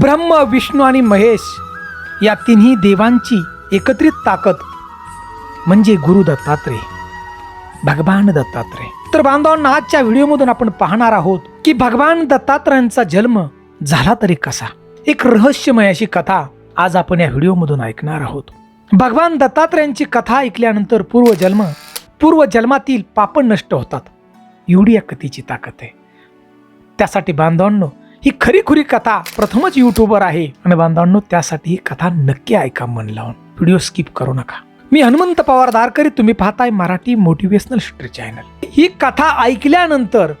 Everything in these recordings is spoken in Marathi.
ब्रह्म विष्णू आणि महेश या तिन्ही देवांची एकत्रित ताकद म्हणजे गुरु दत्तात्रय भगवान दत्तात्रय. तर बांधवांना आजच्या व्हिडिओमधून आपण पाहणार आहोत की भगवान दत्तात्रयांचा जन्म झाला तरी कसा? एक रहस्यमय अशी कथा आज आपण या व्हिडिओमधून ऐकणार आहोत. भगवान दत्तात्रयांची कथा ऐकल्यानंतर पूर्वजन्म पूर्वजन्मातील पाप नष्ट होतात. एवढी या कथेची ताकद आहे. त्यासाठी बांधवांनो ही खरीखुरी कथा प्रथमच युट्यूबवर आहे. आणि बांधवांनो त्यासाठी ही कथा नक्की ऐका मन लावून. व्हिडिओ स्किप करू नका. मी हनुमंत पवार दारकरी तुम्ही पाहताय मराठी मोटिवेशनल हिस्ट्री चॅनल ही कथा ऐकल्यानंतर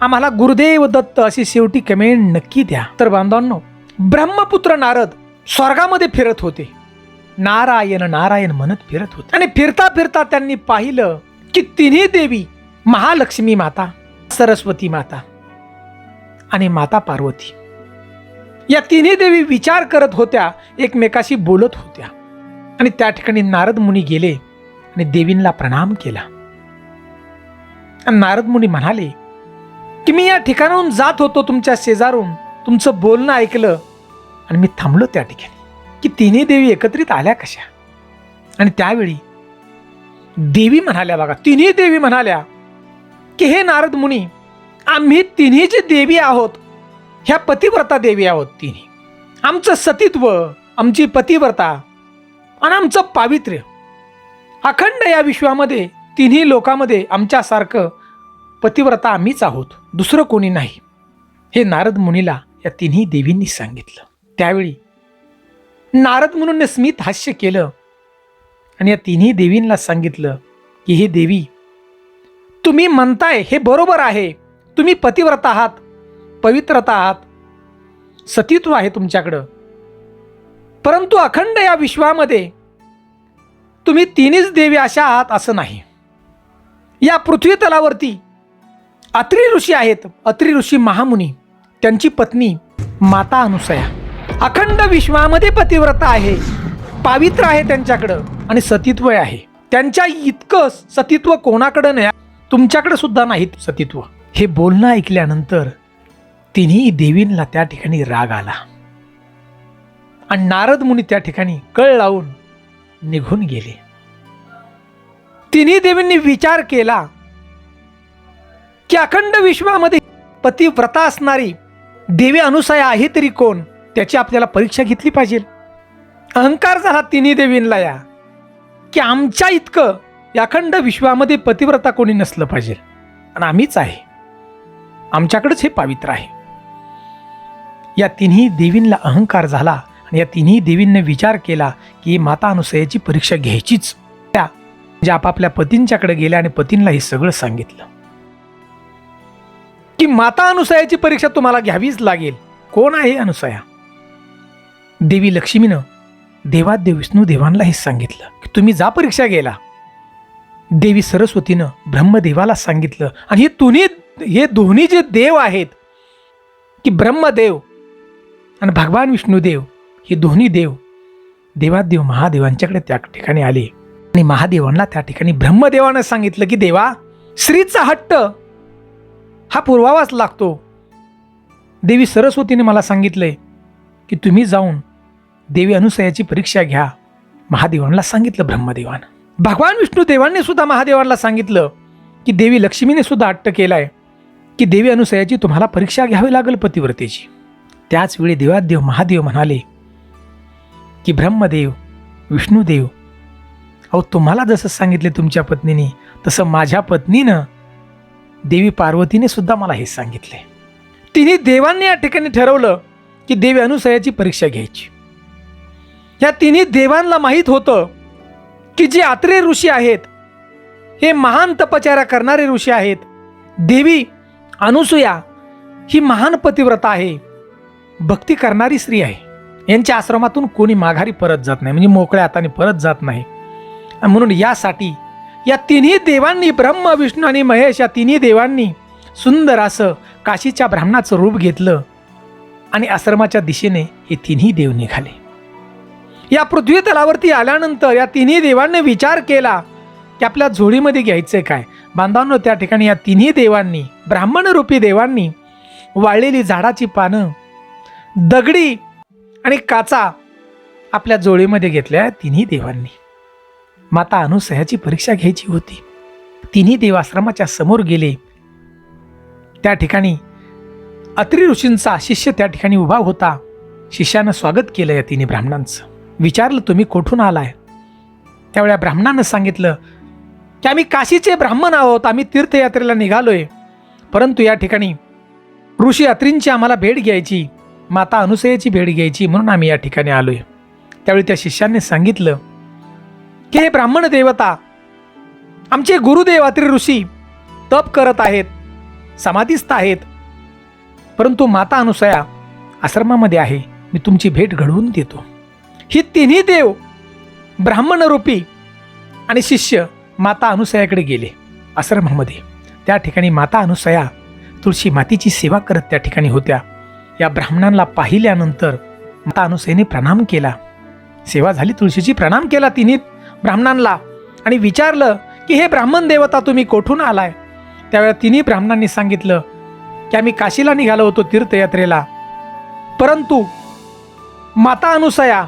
आम्हाला गुरुदेव दत्त अशी शेवटी कमेंट नक्की द्या. तर बांधवांनो ब्रह्मपुत्र नारद स्वर्गामध्ये फिरत होते. नारायण नारायण म्हणत फिरत होते. आणि फिरता फिरता त्यांनी पाहिलं की तिन्ही देवी महालक्ष्मी माता सरस्वती माता आणि माता पार्वती. या तिन्ही देवी विचार करत होत्या एकमेकाशी बोलत होत्या. आणि त्या ठिकाणी नारद मुनी गेले आणि देवींना प्रणाम केला. आणि नारद मुनी म्हणाले की मी या ठिकाणाहून जात होतो तुमच्या शेजारून तुमचं बोलणं ऐकलं आणि मी थांबलो त्या ठिकाणी. की तिन्ही देवी एकत्रित आल्या कशा? आणि त्यावेळी देवी म्हणाल्या बघा तिन्ही देवी म्हणाल्या की हे नारद मुनी आम्ही तिन्ही जे देवी आहोत ह्या पतिव्रता देवी आहोत तिन्ही. आमचं सतीत्व आमची पतिव्रता आणि आमचं पावित्र्य. अखंड या विश्वामध्ये तिन्ही लोकामध्ये आमच्यासारखं पतिव्रता आम्हीच आहोत. दुसरं कोणी नाही. हे नारद मुनीला या तिन्ही देवींनी सांगितलं. त्यावेळी नारद मुनीने स्मित हास्य केलं आणि या तिन्ही देवींना सांगितलं की हे देवी तुम्ही म्हणताय हे बरोबर आहे. तुम्ही पतिव्रत आहात पवित्रता आहात सतीत्व आहे तुमच्याकडं. परंतु अखंड या विश्वामध्ये तुम्ही तिन्हीच देवी अशा आहात असं नाही. या पृथ्वी तलावरती अत्री ऋषी आहेत अत्रि ऋषी महामुनी त्यांची पत्नी माता अनुसया. अखंड विश्वामध्ये पतिव्रता आहे पावित्र आहे त्यांच्याकडं आणि सतीत्व आहे. त्यांच्या इतकं सतीत्व कोणाकडं नाही तुमच्याकडे सुद्धा नाही सतीत्व. हे बोलणं ऐकल्यानंतर तिन्ही देवींना त्या ठिकाणी राग आला. आणि नारद मुनी त्या ठिकाणी कळ लावून निघून गेले. तिन्ही देवींनी विचार केला की अखंड विश्वामध्ये पतिव्रता असणारी देवी अनुसया आहे तरी कोण? त्याची आपल्याला परीक्षा घेतली पाहिजे. अहंकार झाला तिन्ही देवींना या की आमच्या इतकं या अखंड विश्वामध्ये पतिव्रता कोणी नसलं पाहिजे. आणि आम्हीच आहे. आमच्याकडेच हे पावित्र आहे. या तिन्ही देवींना अहंकार झाला आणि या तिन्ही देवींनी विचार केला की माता अनुसयाची परीक्षा घ्यायचीच. त्या म्हणजे आपापल्या पतींच्याकडे गेल्या आणि पतींना हे सगळं सांगितलं. की माता अनुसयाची परीक्षा तुम्हाला घ्यावीच लागेल. कोण आहे अनुसया? देवी लक्ष्मीनं देवादेव विष्णू देवांना हे सांगितलं की तुम्ही जा परीक्षा गेला देवी सरस्वतीनं ब्रह्मदेवाला सांगितलं आणि हे दोन्ही हे दोन्ही जे देव आहेत की ब्रह्मदेव आणि भगवान विष्णुदेव हे दोन्ही देव देवादेव महादेवांच्याकडे त्या ठिकाणी आले. आणि महादेवांना त्या ठिकाणी ब्रह्मदेवानं सांगितलं की देवा श्रीचा हट्ट हा पुरवावाच लागतो. देवी सरस्वतीने मला सांगितलंय की तुम्ही जाऊन देवी अनुसयाची परीक्षा घ्या. महादेवांना सांगितलं ब्रह्मदेवानं. भगवान विष्णू देवांनी सुद्धा महादेवांना सांगितलं की देवी लक्ष्मीने सुद्धा हट्ट केलाय. की देवी अनुसयाची तुम्हाला परीक्षा घ्यावी लागेल पतिव्रतेची. त्याचवेळी देवादेव महादेव म्हणाले की ब्रह्मदेव विष्णुदेव अहो तुम्हाला जसं सांगितले तुमच्या पत्नीने तसं माझ्या पत्नीनं देवी पार्वतीने सुद्धा मला हे सांगितले. तिने देवांनी या ठिकाणी ठरवलं की देवी अनुसयाची परीक्षा घ्यायची. या तिन्ही देवांना माहीत होतं की जे आत्रे ऋषी आहेत हे महान तपचारा करणारे ऋषी आहेत देवी अनुसूया ही महान पतिव्रता आहे. भक्ती करणारी स्त्री आहे. यांच्या आश्रमातून कोणी माघारी परत जात नाही म्हणजे मोकळ्या हाताने परत जात नाही. म्हणून यासाठी या तिन्ही देवांनी ब्रह्म विष्णू आणि महेश या तिन्ही देवांनी सुंदर असं काशीच्या ब्राह्मणाचं रूप घेतलं आणि आश्रमाच्या दिशेने हे तिन्ही देव निघाले. या पृथ्वी तलावरती आल्यानंतर या तिन्ही देवांनी विचार केला की आपल्या झोळीमध्ये घ्यायचं काय? बांधवांनो त्या ठिकाणी या तिन्ही देवांनी ब्राह्मणरूपी देवांनी वाळलेली झाडाची पानं दगडी आणि काचा आपल्या जोळीमध्ये घेतल्या तिन्ही देवांनी. माता अनुसयाची परीक्षा घ्यायची होती. तिन्ही देव आश्रमाच्या समोर गेले. त्या ठिकाणी अत्रि ऋषींचा शिष्य त्या ठिकाणी उभा होता. शिष्यानं स्वागत केलं या तिन्ही ब्राह्मणांचं. विचारलं तुम्ही कुठून आलाय? त्यावेळी ब्राह्मणानं सांगितलं की आम्ही काशीचे ब्राह्मण आहोत आम्ही तीर्थयात्रेला निघालोय. परंतु या ठिकाणी ऋषी अत्रींची आम्हाला भेट घ्यायची माता अनुसयाची भेट घ्यायची म्हणून आम्ही या ठिकाणी आलोय. त्यावेळी त्या शिष्यांनी सांगितलं की हे ब्राह्मण देवता आमचे गुरुदेव अत्री ऋषी तप करत आहेत समाधीस्थ आहेत परंतु माता अनुसया आश्रमामध्ये आहे मी तुमची भेट घडवून देतो. ही तिन्ही देव ब्राह्मण रूपी आणि शिष्य माता अनुसयाकडे गेले. आश्रमामध्ये त्या ठिकाणी माता अनुसया तुळशी मातीची सेवा करत त्या ठिकाणी होत्या. या ब्राह्मणांना पाहिल्यानंतर माता अनुसयाने प्रणाम केला. सेवा झाली तुळशीची प्रणाम केला तिने ब्राह्मणांना आणि विचारलं की हे ब्राह्मण देवता तुम्ही कोठून आलाय? त्यावेळेला तिन्ही ब्राह्मणांनी सांगितलं की आम्ही काशीला निघालो होतो तीर्थयात्रेला. परंतु माता अनुसया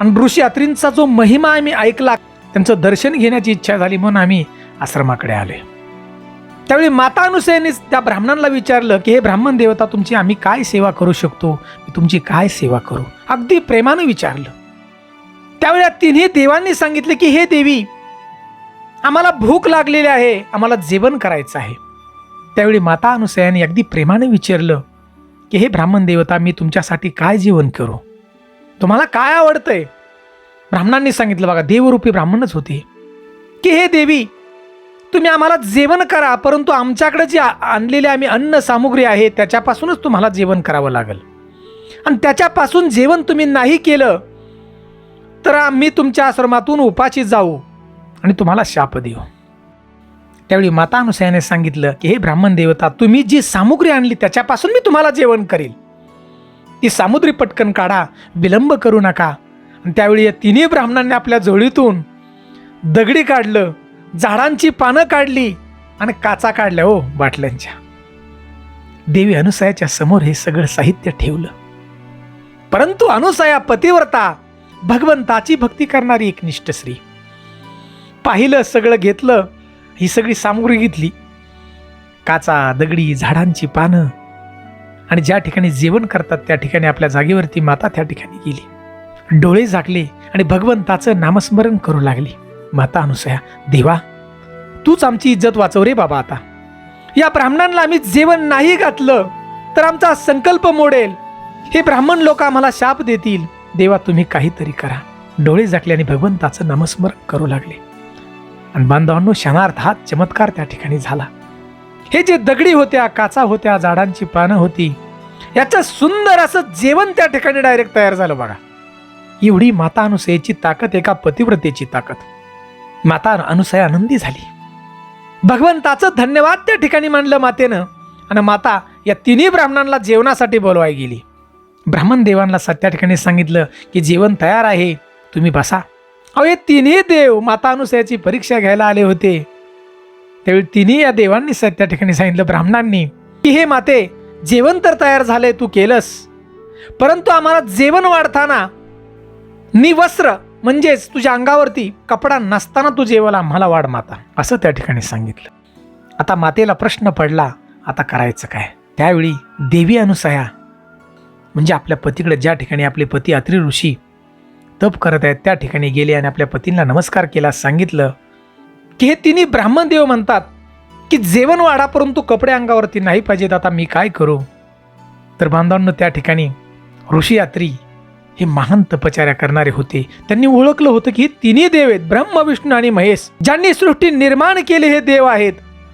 आणि ऋषी अत्रींचा जो महिमा आम्ही ऐकला त्यांचं दर्शन घेण्याची इच्छा झाली म्हणून आम्ही आश्रमाकडे आले त्यावेळी माता अनुसयाने त्या ब्राह्मणांना विचारलं की हे ब्राह्मण देवता तुमची आम्ही काय सेवा करू शकतो? मी तुमची काय सेवा करू? अगदी प्रेमानं विचारलं. त्यावेळी तिन्ही देवांनी सांगितले की हे देवी आम्हाला भूक लागलेली आहे आम्हाला जेवण करायचं आहे. त्यावेळी माता अनुसयाने अगदी प्रेमाने विचारलं की हे ब्राह्मण देवता मी तुमच्यासाठी काय जेवण करू? तुम्हाला काय आवडतंय? ब्राह्मणांनी सांगितलं बघा देवरूपी ब्राह्मणच होते. की हे देवी तुम्ही आम्हाला जेवण करा परंतु आमच्याकडे जी आ- आणलेली आम्ही अन्न सामुग्री आहे त्याच्यापासूनच तुम्हाला जेवण करावं लागेल. आणि त्याच्यापासून जेवण तुम्ही नाही केलं तर आम्ही तुमच्या आश्रमातून उपाशी जाऊ आणि तुम्हाला शाप देऊ. त्यावेळी माता अनुसयाने सांगितलं की हे ब्राह्मण देवता तुम्ही जी सामुग्री आणली त्याच्यापासून मी तुम्हाला जेवण करेल. ती सामुद्री पटकन काढा विलंब करू नका आणि त्यावेळी या तिन्ही ब्राह्मणांनी आपल्या जोडीतून दगडी काढलं झाडांची पानं काढली आणि काचा काढल्या हो बाटल्यांच्या. देवी अनुसयाच्या समोर हे सगळं साहित्य ठेवलं. परंतु अनुसया पतिव्रता भगवंताची भक्ती करणारी एक निष्ठ स्त्री. पाहिलं सगळं घेतलं ही सगळी सामग्री घेतली. काचा दगडी झाडांची पानं आणि ज्या ठिकाणी जेवण करतात त्या ठिकाणी आपल्या जागेवरती माता त्या ठिकाणी गेली. डोळे झाकले आणि भगवंताचं नामस्मरण करू लागली. माता अनुसया देवा तूच आमची इज्जत वाचव रे बाबा आता. या ब्राह्मणांना आम्ही जेवण नाही घातलं तर आमचा संकल्प मोडेल. हे ब्राह्मण लोक आम्हाला शाप देतील. देवा तुम्ही काहीतरी करा. डोळे झाकले आणि भगवंताचं नामस्मरण करू लागले. आणि बांधवांनो क्षणार्थ हा चमत्कार त्या ठिकाणी झाला. हे जे दगडी होत्या काचा होत्या झाडांची पानं होती याचं सुंदर असं जेवण त्या ठिकाणी डायरेक्ट तयार झालं बघा. एवढी माता अनुसयाची ताकद एका पतिव्रतेची ताकद. माता अनुसया आनंदी झाली. भगवंताचं धन्यवाद त्या ठिकाणी मानलं मातेनं. आणि माता या तिन्ही ब्राह्मणांना जेवणासाठी बोलवाय गेली. ब्राह्मण देवांना सत्या ठिकाणी सांगितलं की जेवण तयार आहे. तुम्ही बसा. अहो हे तिन्ही देव माता अनुसयाची परीक्षा घ्यायला आले होते. त्यावेळी तिन्ही या देवांनी सत्या ठिकाणी सांगितलं ब्राह्मणांनी की हे माते जेवण तर तयार झालंय तू केलंस. परंतु आम्हाला जेवण वाढताना निवस्त्र म्हणजेच तुझ्या अंगावरती कपडा नसताना तू जेवायला आम्हाला वाढ माता असं त्या ठिकाणी सांगितलं. आता मातेला प्रश्न पडला आता करायचं काय? त्यावेळी देवी अनुसया म्हणजे आपल्या पतीकडे ज्या ठिकाणी आपले पती अत्रि ऋषी तप करत आहेत त्या ठिकाणी गेले आणि आपल्या पतींना नमस्कार केला सांगितलं की हे तिन्ही ब्राह्मण देव म्हणतात की जेवण वाढा परंतु कपडे अंगावरती नाही पाहिजेत आता मी काय करू? तर बांधवांना त्या ठिकाणी ऋषी यात्री हे महान तपचार्या करणारे होते. त्यांनी ओळखलं होतं की हे तिन्ही देव आहेत ब्रह्म विष्णू आणि महेश. ज्यांनी सृष्टी निर्माण केले हे देव आहेत.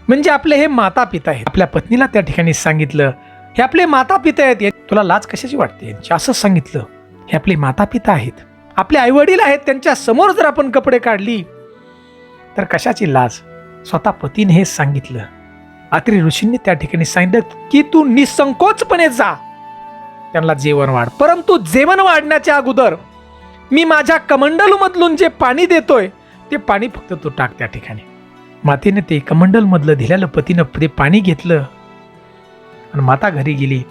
म्हणजे आपले हे माता पिता आहेत. आपल्या पत्नीला त्या ठिकाणी सांगितलं हे आपले माता पिता आहेत तुला लाज कशाची वाटते? यांची असं सांगितलं हे आपले माता पिता आहेत. आपले आई वडील आहेत. त्यांच्यासमोर जर आपण कपडे काढली तर कशाची लाज? स्वतः पतीने हे सांगितलं. आत्री ऋषींनी त्या ठिकाणी सांगितलं की तू निसंकोचपणे जा. त्यांना जेवण वाढ. परंतु जेवण वाढण्याच्या अगोदर मी माझ्या कमंडलमधून जे पाणी देतोय ते पाणी फक्त तू टाक त्या ठिकाणी. मातेने ते कमंडलमधलं दिलेलं पतीनं ते पाणी घेतलं आणि माता घरी गेली.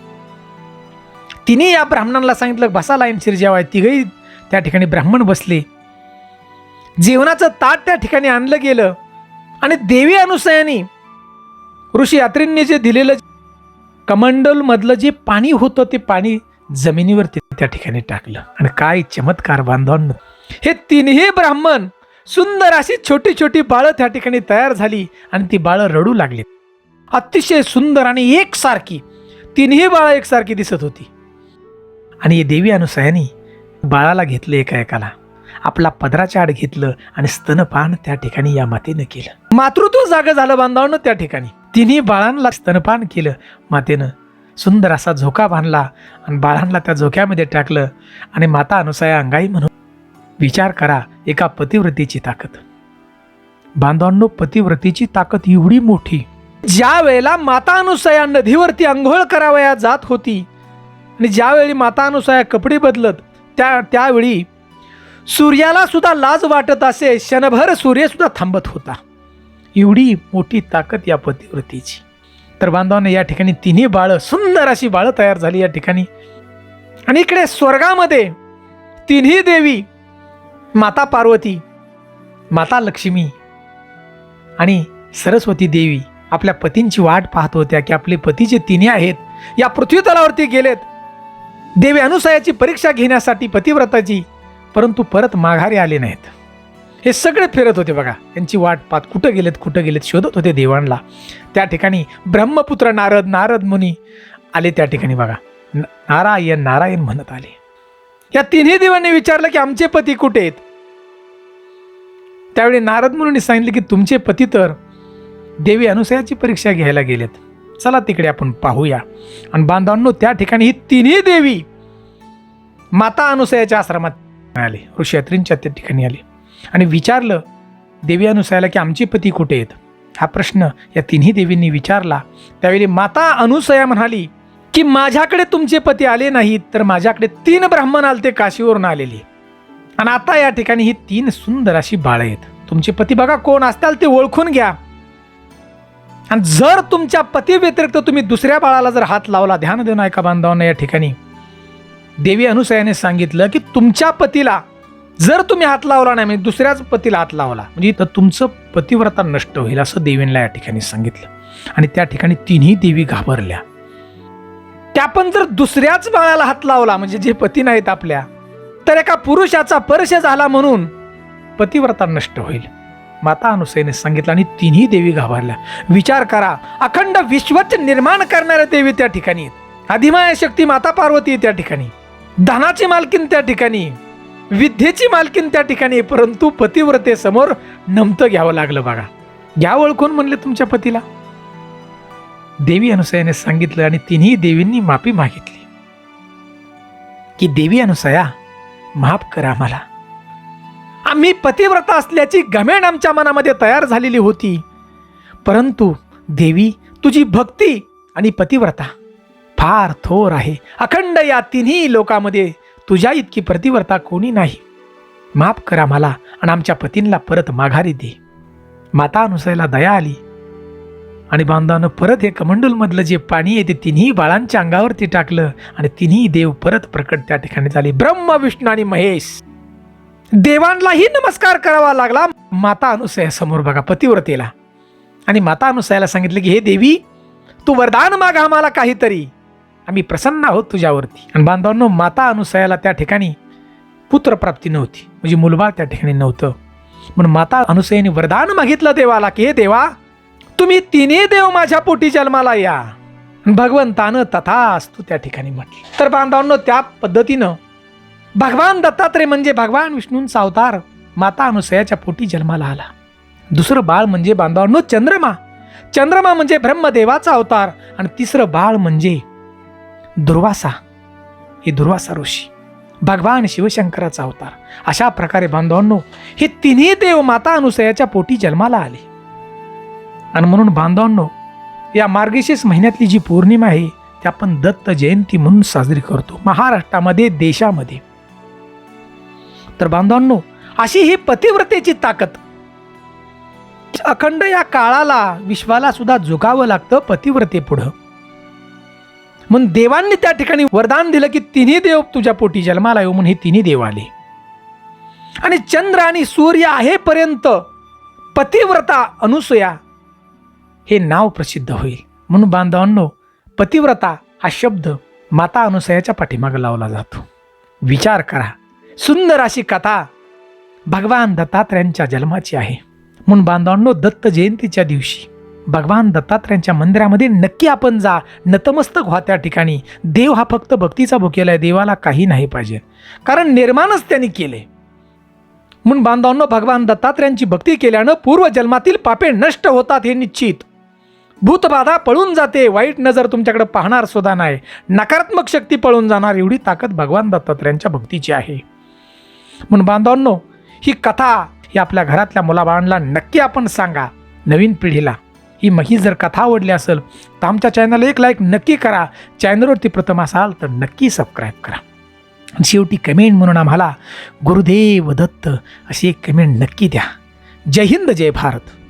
तिने या ब्राह्मणाला सांगितलं बसा लाईन जेवाय तिघही त्या ठिकाणी ब्राह्मण बसले. जेवणाचं ताट त्या ठिकाणी आणलं गेलं आणि देवी अनुसयानी ऋषी यात्रींनी जे दिलेलं कमंडल मधलं जे पाणी होतं ते पाणी जमिनीवरती त्या ठिकाणी टाकलं. आणि काय चमत्कार बांधवांनो. हे तिन्ही ब्राह्मण सुंदर अशी छोटी छोटी बाळं त्या ठिकाणी तयार झाली आणि ती बाळं रडू लागली. अतिशय सुंदर आणि एकसारखी तिन्ही बाळं एकसारखी दिसत होती. आणि देवी अनुसयानी बाळाला घेतलं एका एकाला आपला पदराच्या आड घेतलं आणि स्तनपान त्या ठिकाणी या मातेनं केलं. मातृत्व जागं झालं बांधवानं त्या ठिकाणी. तिन्ही बाळांना स्तनपान केलं. मातेनं सुंदर असा झोका बांधला आणि बाळांना त्या झोक्यामध्ये टाकलं आणि माता अनुसया अंगाई म्हणून विचार करा एका पतिव्रतीची ताकद. बांधवांनो पतिव्रतीची ताकद एवढी मोठी. ज्या वेळेला माता अनुसया नदीवरती आंघोळ करावया जात होती आणि ज्यावेळी माता अनुसया कपडे बदलत त्या त्यावेळी सूर्याला सुद्धा लाज वाटत असे क्षणभर सूर्यसुद्धा थांबत होता. एवढी मोठी ताकद या पतिव्रतीची. तर बांधवांना या ठिकाणी तिन्ही बाळं सुंदर अशी बाळं तयार झाली या ठिकाणी. आणि इकडे स्वर्गामध्ये तिन्ही देवी माता पार्वती माता लक्ष्मी आणि सरस्वती देवी आपल्या पतींची वाट पाहत होत्या की आपले पती जे तिन्ही आहेत या पृथ्वीतलावरती गेलेत. देवी अनुसयाची परीक्षा घेण्यासाठी पतिव्रताची परंतु परत माघारी आले नाहीत. हे सगळे फिरत होते बघा. यांची वाट पाहत कुठं गेलेत कुठं गेलेत शोधत होते देवांना. त्या ठिकाणी ब्रह्मपुत्र नारद नारद मुनी आले त्या ठिकाणी बघा. नारायण नारायण म्हणत आले. या तिन्ही देवांनी विचारलं की आमचे पती कुठे आहेत? त्यावेळी नारद मुनी सांगितले की तुमचे पती तर देवी अनुसयाची परीक्षा घ्यायला गेलेत. चला तिकडे आपण पाहूया. आणि बांधवांनो त्या ठिकाणी ही तिन्ही देवी माता अनुसयाच्या आश्रमात आले. ऋषयात्रींच्या त्या ठिकाणी आले. आणि विचारलं देवी अनुसयाला की आमचे पती कुठे आहेत? हा प्रश्न या तिन्ही देवींनी विचारला. त्यावेळी माता अनुसया म्हणाली की माझ्याकडे तुमचे पती आले नाहीत तर माझ्याकडे तीन ब्राह्मण आलते काशीवरून आलेले. आणि आता या ठिकाणी ही तीन सुंदर अशी बाळ आहेत. तुमचे पती बघा कोण असताल ते ओळखून घ्या. आणि जर तुमच्या पती व्यतिरिक्त तुम्ही दुसऱ्या बाळाला जर हात लावला ध्यान देऊन ऐका बांधवांना या ठिकाणी देवी अनुसयाने सांगितलं की तुमच्या पतीला जर तुम्ही हात लावला नाही म्हणजे दुसऱ्याच पतीला हात लावला म्हणजे तर तुमचं पतिव्रता नष्ट होईल असं देवींना या ठिकाणी सांगितलं. आणि त्या ठिकाणी तिन्ही देवी घाबरल्या. त्या पण जर दुसऱ्याच बाळाला हात लावला म्हणजे जे पती नाहीत आपल्या तर एका पुरुषाचा परश झाला म्हणून पतिव्रता नष्ट होईल. माता अनुसयने सांगितलं आणि तिन्ही देवी घाबरल्या. विचार करा अखंड विश्वच निर्माण करणाऱ्या देवी त्या ठिकाणी आहेत. अधिमाया शक्ती माता पार्वती त्या ठिकाणी. धनाची मालकीन त्या ठिकाणी. विद्येची मालकीन त्या ठिकाणी परंतु पतिव्रतेसमोर नमतं घ्यावं लागलं बघा. घ्या ओळखून म्हणले तुमच्या पतीला? देवी अनुसयाने सांगितलं आणि तिन्ही देवींनी माफी मागितली. की देवी अनुसया माफ करा मला. आम्ही पतिव्रता असल्याची घमेंड आमच्या मनामध्ये तयार झालेली होती. परंतु देवी तुझी भक्ती आणि पतिव्रता फार थोर आहे. अखंड या तिन्ही लोकांमध्ये तुझ्या इतकी प्रतिवर्ता कोणी नाही. माफ करा मला आणि आमच्या पतींना परत माघारी दे. माता अनुसयाला दया आली. आणि बांधवानं परत हे कमंडूलमधलं जे पाणी आहे ते तिन्ही बाळांच्या अंगावरती टाकलं आणि तिन्ही देव परत प्रकट त्या ठिकाणी झाले. ब्रह्म विष्णू आणि महेश. देवांनाही नमस्कार करावा लागला. माता अनुसया समोर बघा पतिव्रतेला. आणि माता अनुसयाला सांगितलं की हे देवी तू वरदान माग आम्हाला काहीतरी. आम्ही प्रसन्न आहोत तुझ्यावरती. आणि बांधवांनो माता अनुसयाला त्या ठिकाणी पुत्रप्राप्ती नव्हती. म्हणजे मुलबाळ त्या ठिकाणी नव्हतं. म्हणून माता अनुसयाने वरदान मागितलं देवाला की हे देवा तुम्ही तिने देव माझ्या पोटी जन्माला या. भगवंतानं तथास्तु त्या ठिकाणी म्हटलं. तर बांधवांनो त्या पद्धतीनं भगवान दत्तात्रय म्हणजे भगवान विष्णूंचा अवतार माता अनुसयाच्या पोटी जन्माला आला. दुसरं बाळ म्हणजे बांधवांनो चंद्रमा. चंद्रमा म्हणजे ब्रह्मदेवाचा अवतार आणि तिसरं बाळ म्हणजे दुर्वासा. हे दुर्वासा ऋषी. भगवान शिवशंकराचा अवतार. अशा प्रकारे बांधवांनो हे तिन्ही देव माता अनुसयाच्या पोटी जन्माला आले. आणि म्हणून बांधवांनो या मार्गशीर्ष महिन्यातली जी पौर्णिमा आहे ती आपण दत्त जयंती म्हणून साजरी करतो. महाराष्ट्रामध्ये देशामध्ये. तर बांधवांनो अशी ही पतिव्रतेची ताकद. अखंड या काळाला विश्वाला सुद्धा झुकावं लागतं पतिव्रते पुढं म्हणून देवांनी त्या ठिकाणी वरदान दिलं की तिन्ही देव तुझ्या पोटी जन्माला येऊ म्हणून हे तिन्ही देव आले. आणि चंद्र आणि सूर्य आहेपर्यंत पतिव्रता अनुसया हे नाव प्रसिद्ध होईल. म्हणून बांधवांनो पतिव्रता हा शब्द माता अनुसयाच्या पाठीमागे लावला जातो. विचार करा. सुंदर अशी कथा भगवान दत्तात्रयांच्या जन्माची आहे. म्हणून बांधवांनो दत्त जयंतीच्या दिवशी भगवान दत्तात्रयांच्या मंदिरामध्ये नक्की आपण जा. नतमस्तक व्हा त्या ठिकाणी. देव हा फक्त भक्तीचा भुकेला आहे. देवाला काही नाही पाहिजे. कारण निर्माणच त्यांनी केले. म्हणून बांधवांनो भगवान दत्तात्रयांची भक्ती केल्यानं पूर्वजन्मातील पापे नष्ट होतात हे निश्चित. भूतबाधा पळून जाते. वाईट नजर तुमच्याकडे पाहणार सुद्धा नाही. नकारात्मक शक्ती पळून जाणार. एवढी ताकद भगवान दत्तात्रयांच्या भक्तीची आहे. म्हणून बांधवांनो ही कथा ही आपल्या घरातल्या मुलाबाळांना नक्की आपण सांगा. नवीन पिढीला. ही ही जर कथा आवडली असेल तर आमच्या चॅनलला एक लाईक नक्की करा. चॅनलवरती प्रथम असाल तर नक्की सबस्क्राईब करा. शेवटी कमेंट म्हणून आम्हाला गुरुदेव दत्त अशी एक कमेंट नक्की द्या. जय हिंद जय भारत.